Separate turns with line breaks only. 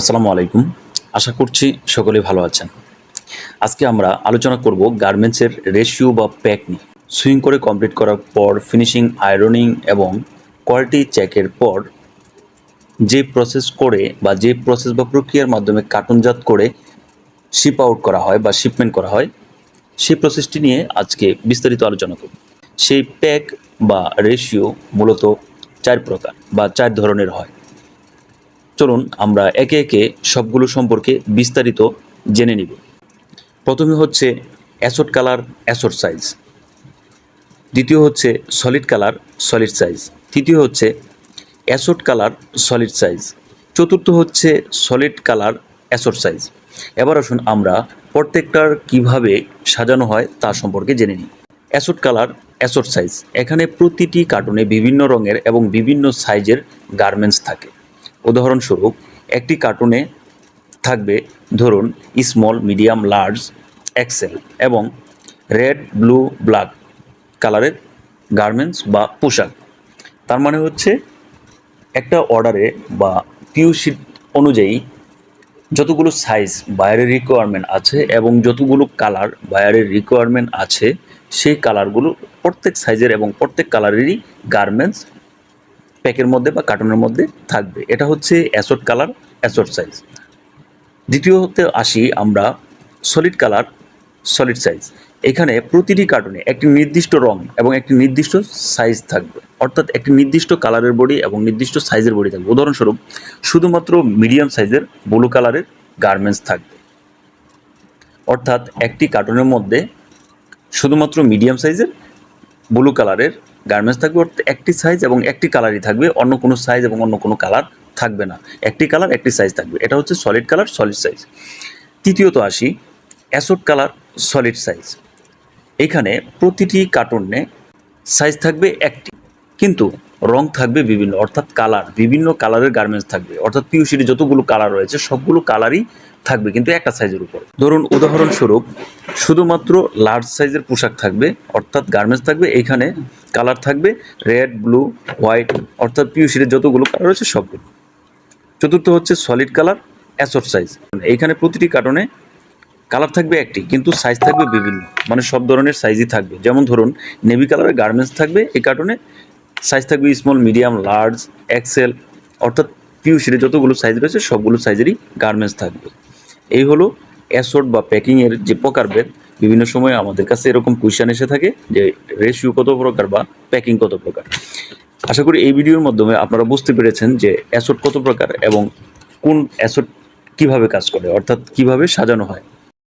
আসসালামু আলাইকুম। আশা করছি সকলে ভালো আছেন। আজকে আমরা আলোচনা করব গার্মেন্টসের রেশিও বা প্যাক নিয়ে। সুইং করে কমপ্লিট করার পর, ফিনিশিং, আয়রনিং এবং কোয়ালিটি চেকের পর যে প্রসেস করে বা যে প্রসেস বা প্রক্রিয়ার মাধ্যমে কার্টুনজাত করে শিপ আউট করা হয় বা শিপমেন্ট করা হয়, সেই প্রসেসটি নিয়ে আজকে বিস্তারিত আলোচনা করব। সেই প্যাক বা রেশিও মূলত চার প্রকার বা চার ধরনের হয়। চলুন আমরা একে একে সবগুলো সম্পর্কে বিস্তারিত জেনে নিব। প্রথমে হচ্ছে অ্যাসোড কালার, অ্যাসোড সাইজ। দ্বিতীয় হচ্ছে সলিড কালার, সলিড সাইজ। তৃতীয় হচ্ছে অ্যাসোড কালার, সলিড সাইজ। চতুর্থ হচ্ছে সলিড কালার, অ্যাসোড সাইজ। এবার আসুন আমরা প্রত্যেকটার কীভাবে সাজানো হয় তা সম্পর্কে জেনে নিই। Assorted colour, assorted size. এখানে প্রতিটি কার্টুনে বিভিন্ন রঙের এবং বিভিন্ন সাইজের গার্মেন্টস থাকে। উদাহরণস্বরূপ, একটি কার্টুনে থাকবে ধরুন স্মল মিডিয়াম লার্জ এক্সেল এবং রেড ব্লু ব্ল্যাক কালারের গার্মেন্টস বা পোশাক। তার মানে হচ্ছে একটা অর্ডারে বা পিউ শিট অনুযায়ী যতগুলো সাইজ বায়ারের রিকোয়ারমেন্ট আছে এবং যতগুলো কালার বায়ারের রিকোয়ারমেন্ট আছে, সেই কালারগুলো প্রত্যেক সাইজের এবং প্রত্যেক কালারেরই গার্মেন্টস প্যাকের মধ্যে বা কার্টুনের মধ্যে থাকবে। এটা হচ্ছে অ্যাসোড কালার অ্যাসোড সাইজ। দ্বিতীয়তে আসি আমরা সলিড কালার, সলিড সাইজ। এখানে প্রতিটি কার্টুনে একটি নির্দিষ্ট রং এবং একটি নির্দিষ্ট সাইজ থাকবে। অর্থাৎ একটি নির্দিষ্ট কালারের বডি এবং নির্দিষ্ট সাইজের বডি থাকবে। উদাহরণস্বরূপ, শুধুমাত্র মিডিয়াম সাইজের ব্লু কালারের গার্মেন্টস থাকবে। অর্থাৎ একটি কার্টুনের মধ্যে শুধুমাত্র মিডিয়াম সাইজের ব্লু কালারের গার্মেন্টস থাকবে একটি সাইজ এবং একটি কালারই থাকবে, অন্য কোনো সাইজ এবং অন্য কোনো কালার থাকবে না। একটি কালার একটি সাইজ থাকবে। এটা হচ্ছে সলিড কালার সলিড সাইজ তৃতীয়ত আসি অ্যাসোড কালার সলিড সাইজ এখানে প্রতিটি কার্টুনে সাইজ থাকবে একটি, কিন্তু রং থাকবে বিভিন্ন, অর্থাৎ কালার বিভিন্ন কালারের গার্মেন্টস থাকবে। অর্থাৎ পিউসিটি যতগুলো কালার রয়েছে, সবগুলো কালারই থাকবে কিন্তু একটা সাইজের উপর। ধরুন, উদাহরণস্বরূপ, শুধুমাত্র লার্জ সাইজের পোশাক থাকবে, অর্থাৎ গার্মেন্টস থাকবে এইখানে কালার থাকবে রেড ব্লু হোয়াইট অর্থাৎ পিউসিটির যতগুলো কালার রয়েছে সবগুলো। চতুর্থ হচ্ছে সলিড কালার অ্যাসোড সাইজ এইখানে প্রতিটি কার্টনে কালার থাকবে একটি, কিন্তু সাইজ থাকবে বিভিন্ন মানে সব ধরনের সাইজই থাকবে। যেমন ধরুন নেভি কালারের গার্মেন্টস থাকবে, এই কার্টনে সাইজ থাকবে স্মল মিডিয়াম লার্জ এক্সেল অর্থাৎ পিউসিতে যতগুলো সাইজ রয়েছে, সবগুলো সাইজেরই গার্মেন্টস থাকবে। এই হলো অ্যাসোর্ট বা প্যাকিংয়ের যে প্রকারভেদ বিভিন্ন সময় আমাদের কাছে এরকম কোয়েশ্চেন এসে থাকে যে রেশিও কত প্রকার বা প্যাকিং কত প্রকার। আশা করি এই ভিডিওর মাধ্যমে আপনারা বুঝতে পেরেছেন যে অ্যাসোর্ট কত প্রকার এবং কোন অ্যাসোর্ট কীভাবে কাজ করে, অর্থাৎ কীভাবে সাজানো হয়।